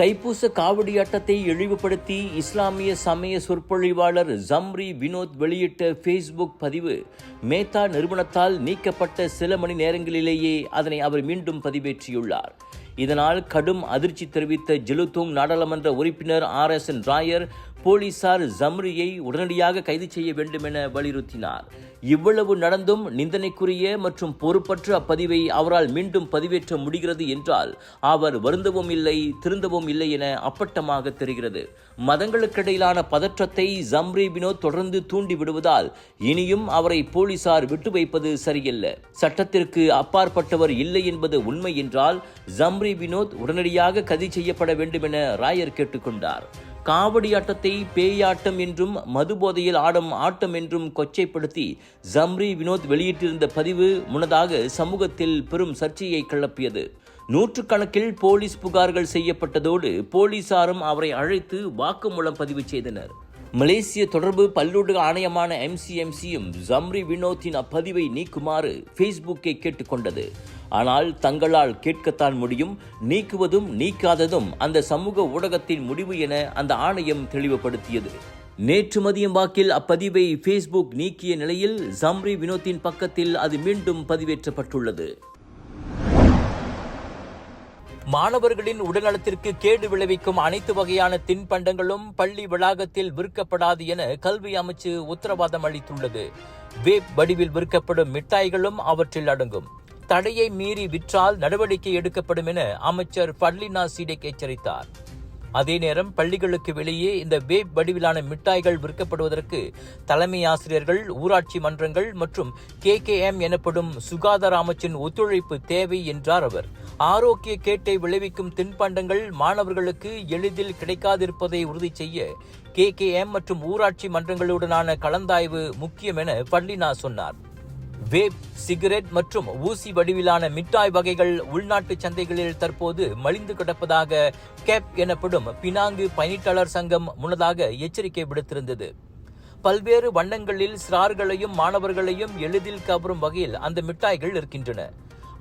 தைப்பூச காவடியாட்டத்தை இழிவுபடுத்தி இஸ்லாமிய சமய சொற்பொழிவாளர் ஜம்ரி வினோத் வெளியிட்ட ஃபேஸ்புக் பதிவு மேத்தா நிறுவனத்தால் நீக்கப்பட்ட சில மணி நேரங்களிலேயே அதனை அவர் மீண்டும் பதிவேற்றியுள்ளார். இதனால் கடும் அதிர்ச்சி தெரிவித்த ஜெலுத்தோங் நாடாளுமன்ற உறுப்பினர் ஆர் எஸ் என் ராயர் போலீசார் ஜம்ரியை உடனடியாக கைது செய்ய வேண்டும் என வலியுறுத்தினார். இவ்வளவு நடந்தும் நிந்தனைக்குரிய மற்றும் பொறுப்பற்ற அப்பதிவை அவரால் மீண்டும் பதிவேற்ற முடிகிறது என்றால் அவர் வருந்தவும் இல்லை திருந்தவும் இல்லை என அப்பட்டமாக தெரிகிறது. மதங்களுக்கிடையிலான பதற்றத்தை ஜம்ரி வினோத் தொடர்ந்து தூண்டி விடுவதால் இனியும் அவரை போலீசார் விட்டு வைப்பது சரியல்ல. சட்டத்திற்கு அப்பாற்பட்டவர் இல்லை என்பது உண்மை என்றால் ஜம்ரி வினோத் உடனடியாக கைது செய்யப்பட வேண்டும் என ராயர் கேட்டுக்கொண்டார். காவடியாட்டத்தை பேயாட்டம் என்றும் மதுபோதையில் ஆடும் ஆட்டம் என்றும் கொச்சைப்படுத்தி ஜம்ரி வினோத் வெளியிட்டிருந்த பதிவு முன்னதாக சமூகத்தில் பெரும் சர்ச்சையை கிளப்பியது. நூற்றுக்கணக்கில் போலீஸ் புகார்கள் செய்யப்பட்டதோடு போலீசாரும் அவரை அழைத்து வாக்குமூலம் பதிவு செய்தனர். மலேசிய தொடர்பு பல்லூடு ஆணையமான எம்சிஎம்சியும் ஜம்ரி வினோத்தின் அப்பதிவை நீக்குமாறு ஃபேஸ்புக்கை கேட்டுக்கொண்டது. ஆனால் தங்களால் கேட்கத்தான் முடியும் நீக்குவதும் நீக்காததும் அந்த சமூக ஊடகத்தின் முடிவு என அந்த ஆணையம் தெளிவுபடுத்தியது. நேற்று மதியம் வாக்கில் அப்பதிவை ஃபேஸ்புக் நீக்கிய நிலையில் ஜம்ரி வினோத்தின் பக்கத்தில் அது மீண்டும் பதிவேற்றப்பட்டுள்ளது. மாணவர்களின் உடல்நலத்திற்கு கேடு விளைவிக்கும் அனைத்து வகையான தின்பண்டங்களும் பள்ளி வளாகத்தில் விற்கப்படாது என கல்வி அமைச்சு உத்தரவாதம் அளித்துள்ளது. வேப் வடிவில் விற்கப்படும் மிட்டாய்களும் அவற்றில் அடங்கும். தடையை மீறி விற்றால் நடவடிக்கை எடுக்கப்படும் என அமைச்சர் பட்லினா சீடெக் எச்சரித்தார். அதே நேரம் பள்ளிகளுக்கு வெளியே இந்த வேப் வடிவிலான மிட்டாய்கள் விற்கப்படுவதற்கு தலைமை ஆசிரியர்கள் ஊராட்சி மன்றங்கள் மற்றும் கே கே எம் எனப்படும் சுகாதார அமைச்சின் ஒத்துழைப்பு தேவை என்றார் அவர். ஆரோக்கிய கேட்டை விளைவிக்கும் தின்பண்டங்கள் மாணவர்களுக்கு எளிதில் கிடைக்காதிருப்பதை உறுதி செய்ய கே கே எம் மற்றும் ஊராட்சி மன்றங்களுடனான கலந்தாய்வு முக்கியம் என பள்ளினா சொன்னார். வேப் சிகரெட் மற்றும் ஊசி வடிவிலான மிட்டாய் வகைகள் உள்நாட்டு சந்தைகளில் தற்போது மலிந்து கிடப்பதாக கேப் எனப்படும் பினாங்கு பயணிட்டாளர் சங்கம் முன்னதாக எச்சரிக்கை விடுத்திருந்தது. பல்வேறு வண்ணங்களில் சிறார்களையும் மாணவர்களையும் எளிதில் கவரும் வகையில் அந்த மிட்டாய்கள் இருக்கின்றன.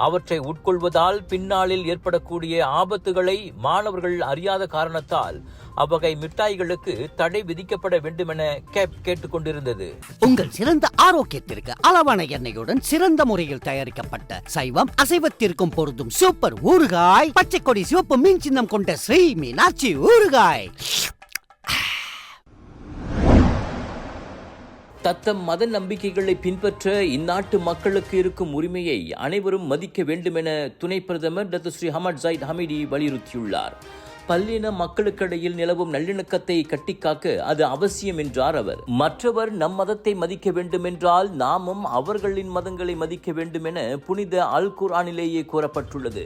அவற்றை உட்கொள்வதால் பின்னாளில் ஏற்படக்கூடிய ஆபத்துகளை மாணவர்கள் அறியாத காரணத்தால் அவ்வகை மிட்டாய்களுக்கு தடை விதிக்கப்பட வேண்டும் என கேப் கேட்டுக்கொண்டிருந்தது. உங்கள் சிறந்த ஆரோக்கியத்திற்கு அளவான எண்ணெயுடன் சிறந்த முறையில் தயாரிக்கப்பட்ட சைவம் அசைவத்திற்கும் பொருந்தும் சூப்பர் ஊறுகாய் பச்சை கொடி சிவப்பு மீன் சின்னம் கொண்ட ஸ்ரீ மீனாட்சி ஊறுகாய். தத்தம் மத நம்பிக்கைகளை பின்பற்ற இந்நாட்டு மக்களுக்கு இருக்கும் உரிமையை அனைவரும் மதிக்க வேண்டும் என துணை பிரதமர் Datuk Seri Ahmad Zahid Hamidi வலியுறுத்தியுள்ளார். பல்லின மக்களுக்கிடையில் நிலவும் நல்லிணக்கத்தை கட்டிக்காக்க அது அவசியம் என்றார் அவர். மற்றவர் நம் மதத்தை மதிக்க வேண்டும் என்றால் நாமும் அவர்களின் மதங்களை மதிக்க வேண்டும் என புனித அல் குரானிலேயே கூறப்பட்டுள்ளது.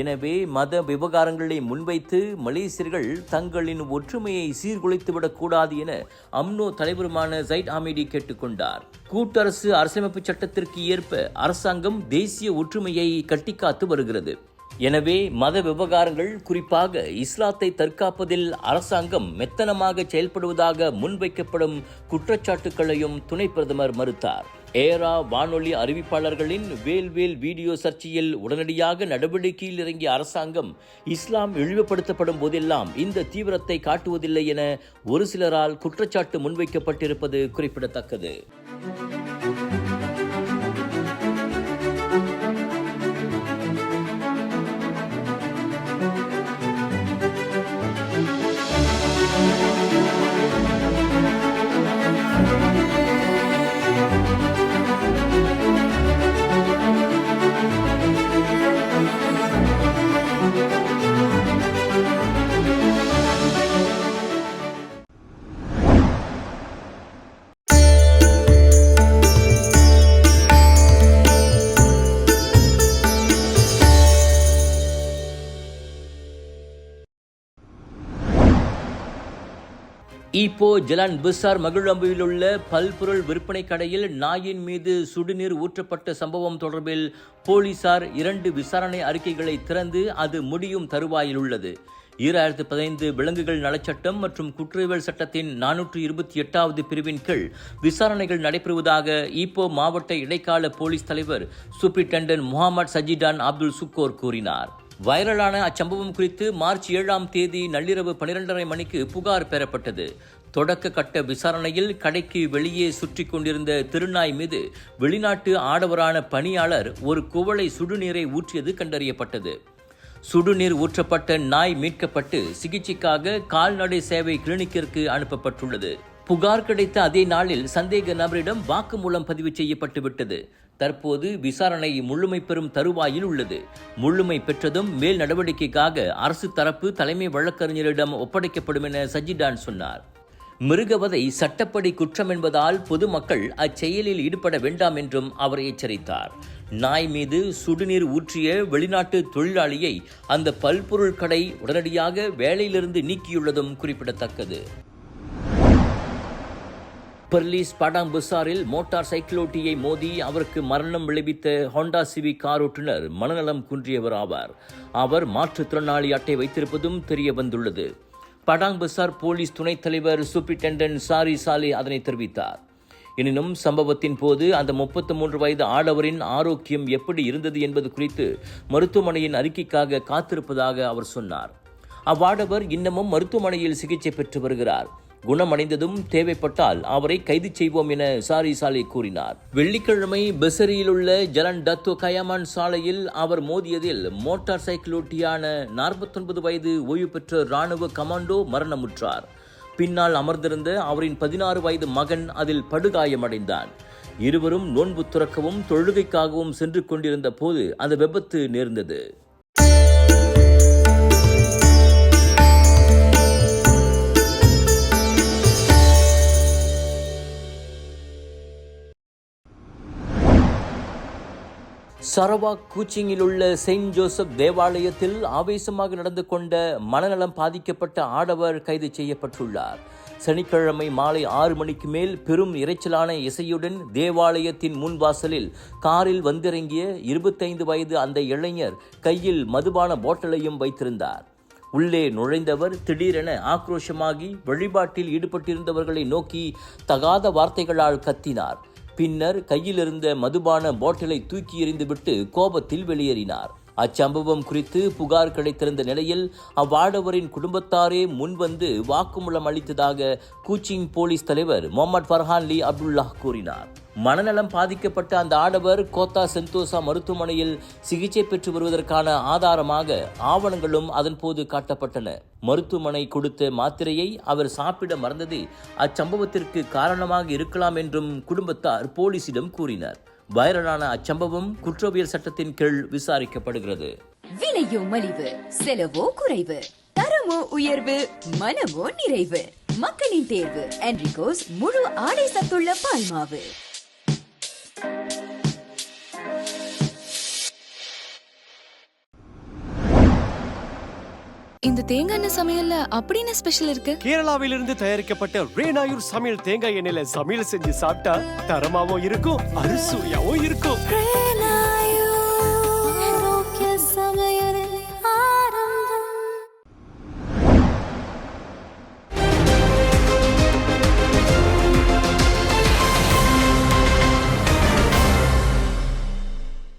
எனவே மத விவகாரங்களை முன்வைத்து மலேசியர்கள் தங்களின் ஒற்றுமையை சீர்குலைத்துவிடக் கூடாது என அம்னோ தலைவருமான ஜைட் ஆமிடி கேட்டுக்கொண்டார். கூட்டரசு அரசமைப்பு சட்டத்திற்கு ஏற்ப அரசாங்கம் தேசிய ஒற்றுமையை கட்டிக்காத்து வருகிறது. எனவே மத விவகாரங்கள் குறிப்பாக இஸ்லாத்தை தற்காப்பதில் அரசாங்கம் மெத்தனமாக செயல்படுவதாக முன்வைக்கப்படும் குற்றச்சாட்டுக்களையும் துணை பிரதமர் மறுத்தார். ஏரா வானொலி அறிவிப்பாளர்களின் வேல்வேல் வீடியோ சர்ச்சையில் உடனடியாக நடவடிக்கையில் இறங்கிய அரசாங்கம் இஸ்லாம் இழிவுபடுத்தப்படும் போதெல்லாம் இந்த தீவிரத்தை காட்டுவதில்லை என ஒரு சிலரால் குற்றச்சாட்டு முன்வைக்கப்பட்டிருப்பது குறிப்பிடத்தக்கது. ஈப்போ ஜலான் பிசார் மகிழம்புவில் உள்ள பல்பொருள் விற்பனை கடையில் நாயின் மீது சுடுநீர் ஊற்றப்பட்ட சம்பவம் தொடர்பில் போலீசார் இரண்டு விசாரணை அறிக்கைகளை திறந்து அது முடியும் தருவாயில் உள்ளது. ஈராயிரத்து பதினைந்து விலங்குகள் நலச்சட்டம் மற்றும் குற்றவியல் சட்டத்தின் நானூற்று இருபத்தி எட்டாவது பிரிவின் கீழ் விசாரணைகள் நடைபெறுவதாக ஈப்போ மாவட்ட இடைக்கால போலீஸ் தலைவர் superintendent Mohamad Sajidan Abdul Sukor கூறினார். வைரலான அச்சம்பவம் குறித்து மார்ச் ஏழாம் தேதி நள்ளிரவு பனிரெண்டரை மணிக்கு புகார் பெறப்பட்டது. தொடக்க கட்ட விசாரணையில் கடைக்கு வெளியே சுற்றி கொண்டிருந்த திருநாய் மீது வெளிநாட்டு ஆடவரான பணியாளர் ஒரு குவளை சுடுநீரை ஊற்றியது கண்டறியப்பட்டது. சுடுநீர் ஊற்றப்பட்ட நாய் மீட்கப்பட்டு சிகிச்சைக்காக கால்நடை சேவை கிளினிக்கிற்கு அனுப்பப்பட்டுள்ளது. புகார் கிடைத்த அதே நாளில் சந்தேக நபரிடம் வாக்குமூலம் பதிவு செய்யப்பட்டுவிட்டது. தற்போது விசாரணை முழுமை பெறும் தருவாயில் உள்ளது. முழுமை பெற்றதும் மேல் நடவடிக்கைக்காக அரசு தரப்பு தலைமை வழக்கறிஞரிடம் ஒப்படைக்கப்படும் என சஜிடான் சொன்னார். மிருகவதை சட்டப்படி குற்றம் என்பதால் பொதுமக்கள் அச்செயலில் ஈடுபட வேண்டாம் என்றும் அவர் எச்சரித்தார். நாய் மீது சுடுநீர் ஊற்றிய வெளிநாட்டு தொழிலாளியை அந்த பல்பொருள் கடை உடனடியாக வேலையிலிருந்து நீக்கியுள்ளதும் குறிப்பிடத்தக்கது. பெர்லிஸ் படாங் பசாரில் மோட்டார் சைக்கிளோட்டியை மோதி அவருக்கு மரணம் விளைவித்த ஹோண்டா சிவி கார் ஓட்டுநர் மனநலம் குன்றியவர் ஆவார். அவர் மாற்றுத்திறனாளி அட்டை வைத்திருப்பதும் தெரிய வந்துள்ளது படாங் பசார் போலீஸ் துணைத் தலைவர் சூப்பரிண்டென்டன்ட் சாரி சாலே அதனை தெரிவித்தார். எனினும் சம்பவத்தின் போது அந்த முப்பத்து மூன்று வயது ஆடவரின் ஆரோக்கியம் எப்படி இருந்தது என்பது குறித்து மருத்துவமனையின் அறிக்கைக்காக காத்திருப்பதாக அவர் சொன்னார். அவ்வாடவர் இன்னமும் மருத்துவமனையில் சிகிச்சை பெற்று வருகிறார். குணமடைந்ததும் தேவைப்பட்டால் அவரை கைது செய்வோம் என சாரி சாலை கூறினார். வெள்ளிக்கிழமை பெசரியில் உள்ள ஜலன் டத்து கயாமான் சாலையில் அவர் மோதியதில் மோட்டார் சைக்கிள் ஓட்டியான நாற்பத்தொன்பது வயது ஓய்வு பெற்ற ராணுவ கமாண்டோ மரணமுற்றார். பின்னால் அமர்ந்திருந்த அவரின் பதினாறு வயது மகன் அதில் படுகாயமடைந்தான். இருவரும் நோன்பு துறக்கவும் தொழுகைக்காகவும் சென்று கொண்டிருந்த போது அந்த விபத்து நேர்ந்தது. சரவாக் கூச்சிங்கில் உள்ள செயின்ட் ஜோசப் தேவாலயத்தில் ஆவேசமாக நடந்து கொண்ட மனநலம் பாதிக்கப்பட்ட ஆடவர் கைது செய்யப்பட்டுள்ளார். சனிக்கிழமை மாலை ஆறு மணிக்கு மேல் பெரும் இரைச்சலான இசையுடன் தேவாலயத்தின் முன்வாசலில் காரில் வந்திறங்கிய இருபத்தைந்து வயது அந்த இளைஞர் கையில் மதுபான போட்டலையும் வைத்திருந்தார். உள்ளே நுழைந்தவர் திடீரென ஆக்ரோஷமாகி வழிபாட்டில் ஈடுபட்டிருந்தவர்களை நோக்கி தகாத வார்த்தைகளால் கத்தினார். பின்னர் கையிலிருந்த மதுபான பாட்டிலை தூக்கி எறிந்துவிட்டு கோபத்தில் வெளியேறினார். அச்சம்பவம் குறித்து புகார் கிடைத்திருந்த நிலையில் அவ்வாடவரின் குடும்பத்தாரே முன்வந்து வாக்குமூலம் அளித்ததாக கூச்சிங் போலீஸ் தலைவர் முகமது ஃபர்ஹான் லி அப்துல்லாஹ் கூறினார். மனநலம் பாதிக்கப்பட்ட அந்த ஆடவர் கோத்தா செந்தோசா மருத்துவமனையில் சிகிச்சை பெற்று வருவதற்கான ஆதாரமாக ஆவணங்களும் அதன்போது காட்டப்பட்டன. மருத்துவமனை கொடுத்த மாத்திரையை அவர் சாப்பிட மறந்ததே அச்சம்பவத்திற்கு காரணமாக இருக்கலாம் என்றும் குடும்பத்தார் போலீசிடம் கூறினர். வைரலான அச்சம்பவம் குற்றவியல் சட்டத்தின் கீழ் விசாரிக்கப்படுகிறது. விலையோ மலிவு செலவோ குறைவு தரமோ உயர்வு மனமோ நிறைவு. மக்களின் தேர்வு என்ரிகோஸ் முழு ஆடை சத்துள்ள பால்மாவு. இந்த தேங்காய் எண்ணெய் சமையல்ல அப்படின்னு ஸ்பெஷல் இருக்கு? கேரளாவிலிருந்து தயாரிக்கப்பட்ட ரேனாயூர் சமையல் தேங்காய் எண்ணெயில சமையல் செஞ்சு சாப்பிட்டா தரமாவும் இருக்கும் அறுசுவையாவும் இருக்கும்.